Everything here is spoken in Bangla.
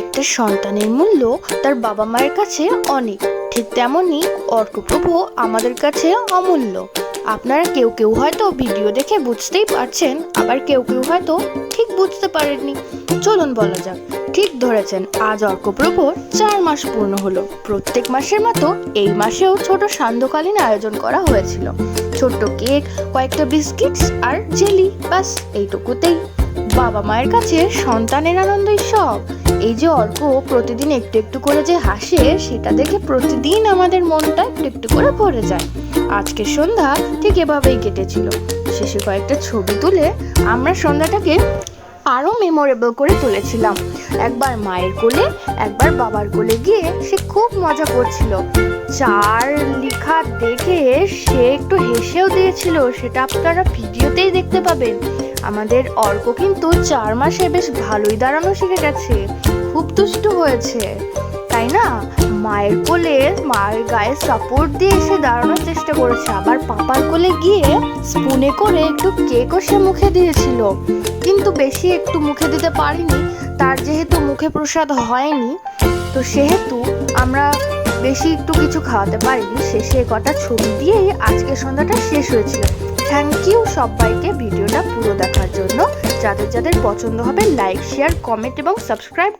একটা সন্তানের মূল্য তার বাবা মায়ের কাছে অনেক। ঠিক তেমনই অর্কপ্রভু আমাদের কাছে অমূল্য। আপনারা কেউ কেউ হয়তো ভিডিও দেখে বুঝতেই পারছেন, আবার কেউ কেউ হয়তো ঠিক বুঝতে পারেননি। চলুন বলা যাক, ঠিক ধরেছেন আজ অর্কপ্রভুর চার মাস পূর্ণ হলো। প্রত্যেক মাসের মতো এই মাসেও ছোট সান্ধ্যকালীন আয়োজন করা হয়েছিল। ছোট্ট কেক, কয়েকটা বিস্কিটস আর জেলি বাস এইটুকুতেই। বাবা মায়ের কাছে সন্তানের আনন্দই সব। এই যে অল্প প্রতিদিন একটু একটু করে যে হাসে, সেটা দেখে প্রতিদিন আমাদের মনটা একটু একটু করে ভরে যায়। আজকের সন্ধ্যা ঠিক এভাবেই কেটেছিল। শেষে কয়েকটা ছবি তুলে আমরা সন্ধ্যাটাকে আরও মেমোরেবল করে তুলেছিলাম। একবার মায়ের কোলে, একবার বাবার কোলে গিয়ে সে খুব মজা করছিল। চার লেখা দেখে সে একটু হেসেও দিয়েছিল, সেটা আপনারা ভিডিওতেই দেখতে পাবেন। আমাদের অর্ক কিন্তু চার মাসে বেশ ভালোই দাঁড়ানো শিখে গেছে, খুব দুষ্টু হয়েছে। তাই না? মায়ের কোলে মায়ের গায়ে সাপোর্ট দিয়ে সে দাঁড়ানোর চেষ্টা করেছে। আবার পাপার কোলে গিয়ে স্পুনে করে একটু কেকও সে মুখে দিয়েছিল। কিন্তু বেশি একটু মুখে দিতে পারিনি। মুখে প্রসাদ হয়নি, তো সেহেতু আমরা বেশি একটু কিছু খাওয়াতে পারিনি। শেষে কটা ছবি দিয়েই আজকে সন্ধ্যাটা শেষ হয়েছিল। থ্যাংক ইউ সবাইকে ভিডিওটা পুরো দেখার জন্য। যাদের যাদের পছন্দ হবে লাইক শেয়ার কমেন্ট এবং সাবস্ক্রাইব